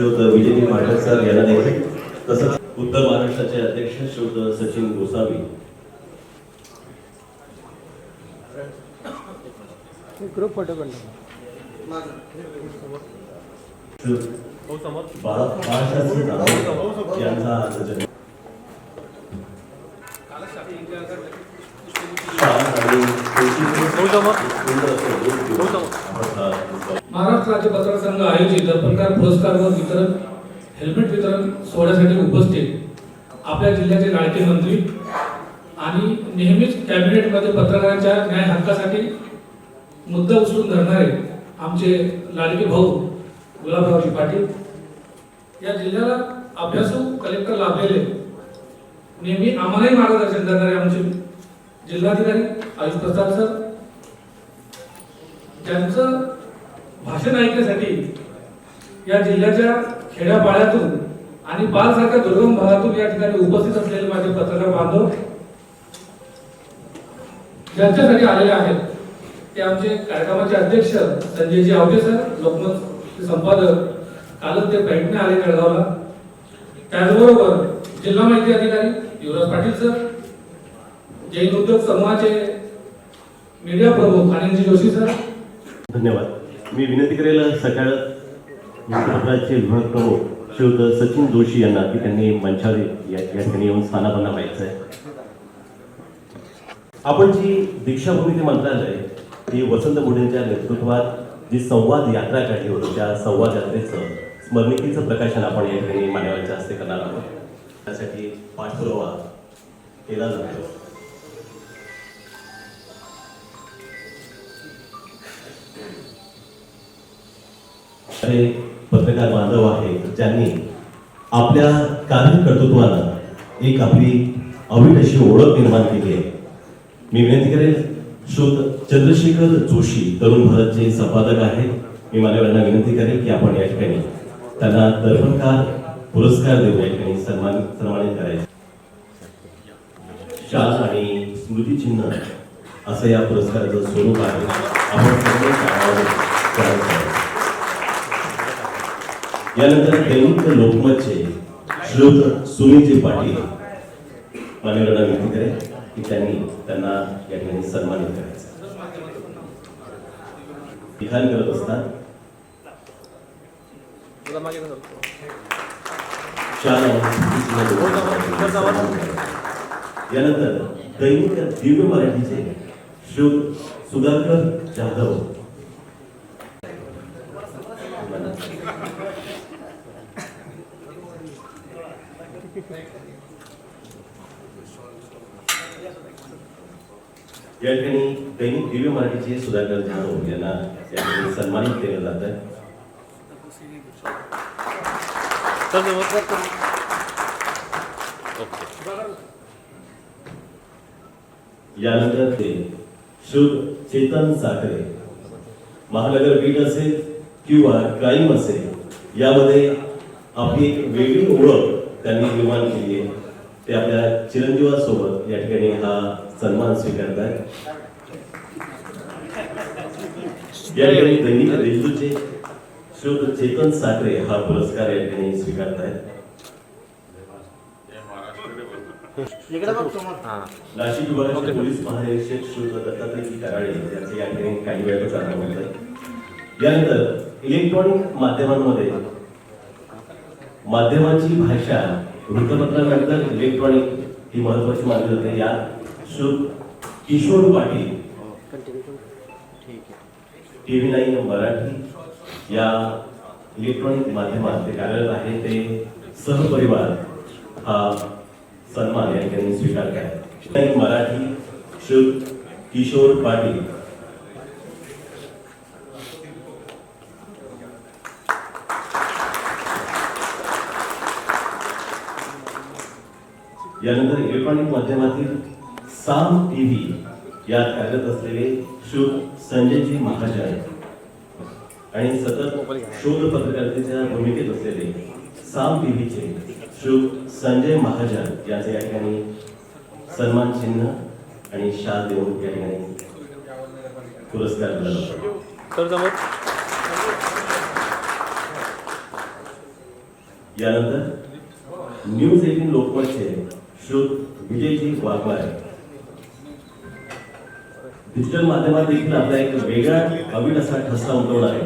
श्रोत विजयी पाठक सर यांना देखील. तसंच उत्तर महाराष्ट्राचे अध्यक्ष श्रोत सचिन गोसावी. यांचा आज जन्म. आणि तुळशीचे सुंदर असे रूप घेऊन आपण हा उत्सव महाराष्ट्र राज्य पत्रकार संघ आयोजित दर्पणकार पुरस्कार व वितरण हेल्मेट वितरण सोहळ्यासाठी उपस्थित आपल्या जिल्ह्याचे लाडके मंत्री आणि नेहमीच कॅबिनेटमध्ये पत्रकारांच्या न्याय हक्कासाठी मुद्दा उचलून धरणारे आमचे लाडके भाऊ गुलाबरावजी पाटील. या जिल्ह्याला अभ्यासू कलेक्टर लाभलेले नेहमी आम्हालाही मार्गदर्शन करणारे आमचे जिल्हाधिकारी आयुष प्रसाद सर. ज्यांचं भाषण ऐकण्यासाठी या जिल्ह्याच्या खेड्यापाड्यातून आणि बालसारख्या दुर्गम भागातून या ठिकाणी उपस्थित असलेले माझे पत्रकार बांधव ज्यांच्यासाठी आलेले आहेत ते आमचे कार्यक्रमाचे अध्यक्ष संजयजी आवटे सर लोकमत संपादक कालच ते भेटणे आले जळगावला. त्याचबरोबर जिल्हा माहिती अधिकारी युवराज पाटील सर जैन उद्योग समूहाचे मीडिया प्रमुख आनंदजी जोशी सर. धन्यवाद. मी विनंती करेल सकाळ मित्रपत्राचे विभाग प्रमुख श्रीयुत सचिन जोशी यांना की त्यांनी मंचावर या ठिकाणी येऊन स्थानापन्न व्हायचं आहे आपण जी दीक्षाभूमी मंत्रालय ती वसंत मोढेंच्या नेतृत्वात जी संवाद यात्रा काढली होती त्या संवाद यात्रेचं स्मरणिकेचं प्रकाशन आपण या ठिकाणी मान्यवरच्या हस्ते करणार आहोत. त्यासाठी पाठपुरावा केला जातो. असे पत्रकार बांधव आहेत ज्यांनी आपल्या कार्यकर्तृत्वानं एक आपली अवीट अशी ओळख निर्माण केली आहे. मी विनंती करेन शोध चंद्रशेखर जोशी तरुण भारतचे संपादक आहेत. मी मान्यवरांना विनंती करेन की आपण या ठिकाणी त्यांना दर्पणकार पुरस्कार देऊन या ठिकाणी सन्मान सन्मानित करायचे. शाल आणि स्मृतिचिन्ह असं या पुरस्काराचं स्वरूप आहे. आपण सर्व शाळांवर करायचं आहे. यानंतर दैनिक लोकमतचे श्रोत सुनीलजी पाटील मान्यवरांना विनंती करेन की त्यांनी त्यांना या ठिकाणी सन्मानित करायचं. लिखाण करत असतात. यानंतर दैनिक दिव्य मराठीचे श्रोत सुधाकर जाधव या ठिकाणी दैनिक दिव्य मराठीचे सुधाकर जाधव यांना या ठिकाणी सन्मानित केलं जात आहे. यानंतर ते शुद्ध चेतन साखरे महानगर बीट असेल किंवा क्राईम असेल यामध्ये आपली एक वेगळी ओळख त्यांनी निर्माण केली. आहे ते आपल्या चिरंजीवासोबत या ठिकाणी हा सन्मान स्वीकारत आहेत या ठिकाणी दैनिक शुद्ध चेतन साखरे हा पुरस्कार या ठिकाणी स्वीकारत आहेत नाशिक विभागाचे पोलीस महानिरीक्षक श्री दत्तात्रय कराळे यांचे या ठिकाणी काही होत आहे यानंतर इलेक्ट्रॉनिक माध्यमांमध्ये माध्यमांची भाषा वृत्तपत्रानंतर इलेक्ट्रॉनिक ही महत्वाची मानली जाते या श्री किशोर पाटील टीव्ही नाईन मराठी या इलेक्ट्रॉनिक माध्यमात ते कार्यरत आहे ते सहपरिवार हा सन्मान या त्यांनी स्वीकारत आहे मराठी शुभ किशोर पाटील. यानंतर इलेक्ट्रॉनिक माध्यमातील साम टीव्ही यात कार्यरत असलेले श्री संजयजी महाजन आणि सतत शोध पत्रकारितेच्या भूमिकेत असलेले साम टीव्हीचे श्री संजय महाजन यांचे या ठिकाणी सन्मान चिन्ह आणि शाल देऊन या ठिकाणी पुरस्कार दिला जातो यानंतर न्यूज एटीन लोकमतचे श्रोत विजयजी वाघमारे डिजिटल माध्यमात देखील आपला एक वेगळा अवीट असा ठसा उमटवला आहे.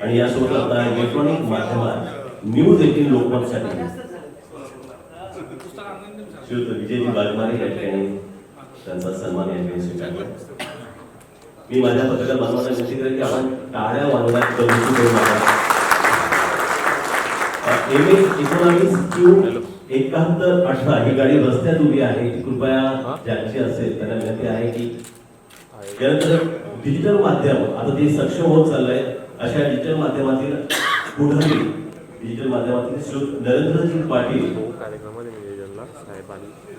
आणि यासोबत आपला इलेक्ट्रॉनिक माध्यमात न्यूज देखील लोकमतसाठी श्रीयुत विजयजी वाघमारे या ठिकाणी त्यांचा सन्मान या ठिकाणी स्वीकारला. मी माझ्या पत्रकार बांधवांना विनंती करेन की आपण टाळ्या वाजवण्यात कमी करू नका. एम एस एकोणावीस क्यू एकाहत्तर अठरा ही गाडी रस्त्यात उभी आहे. कृपया ज्यांची असेल त्यांना विनंती आहे की त्यानंतर डिजिटल माध्यम आता ते सक्षम होत चाललंय अशा डिजिटल माध्यमातील पुढारी डिजिटल माध्यमातील श्री नरेंद्रजी पाटील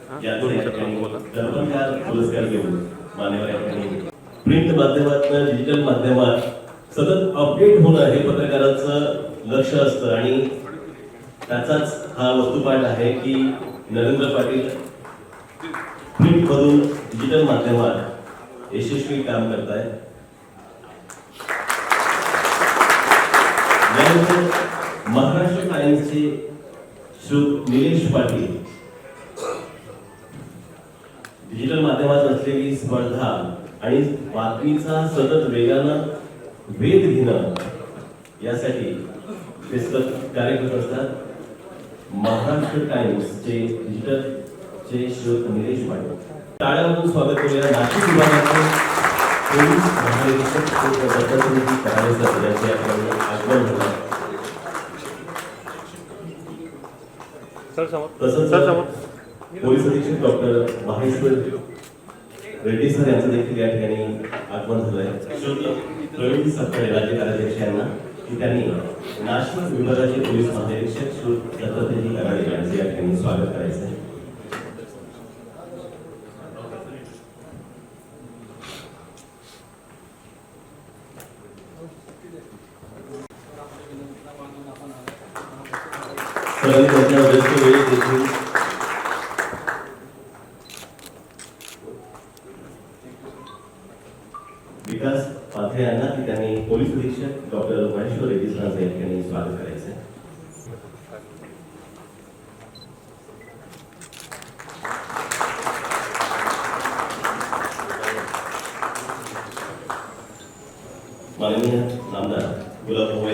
हा, पुरस्कार घेऊन मान्यवर प्रिंट माध्यमातून डिजिटल माध्यमात सतत अपडेट होणं हे पत्रकाराचं लक्ष असतं आणि त्याचाच हा वस्तुपाठ आहे की नरेंद्र पाटील प्रिंट मधून डिजिटल माध्यमात यशस्वी काम करताय महाराष्ट्र टाइम्सचे श्रोत निलेश पाटील. डिजिटल माध्यमात असलेली स्पर्धा आणि बातमीचा सतत वेगानं वेध घेणं यासाठी ते सतत कार्य करत असतात. महाराष्ट्र टाइम्सचे डिजिटलचे श्रोत निलेश पाटील. टाळ्यामधून स्वागत करूया नाशिक विभागाचे पोलीस महानिरीक्षक करावे सर यांचे ठिकाणी आगमन होणार. तसंच पोलीस अधीक्षक डॉक्टर माहेश्वर रेड्डी सर यांचं देखील या ठिकाणी आगमन झालंय. श्रोत प्रवीण सत्तरे राज्य कार्याध्यक्ष यांना की त्यांनी नाशिक विभागाचे पोलीस महानिरीक्षक श्री दत्तात्रयजी कराडे यांचे या ठिकाणी स्वागत करायचं आहे. सरांनी त्यांच्या व्यस्त वेळेत देखील माननीय नामदार गुलाब भाऊ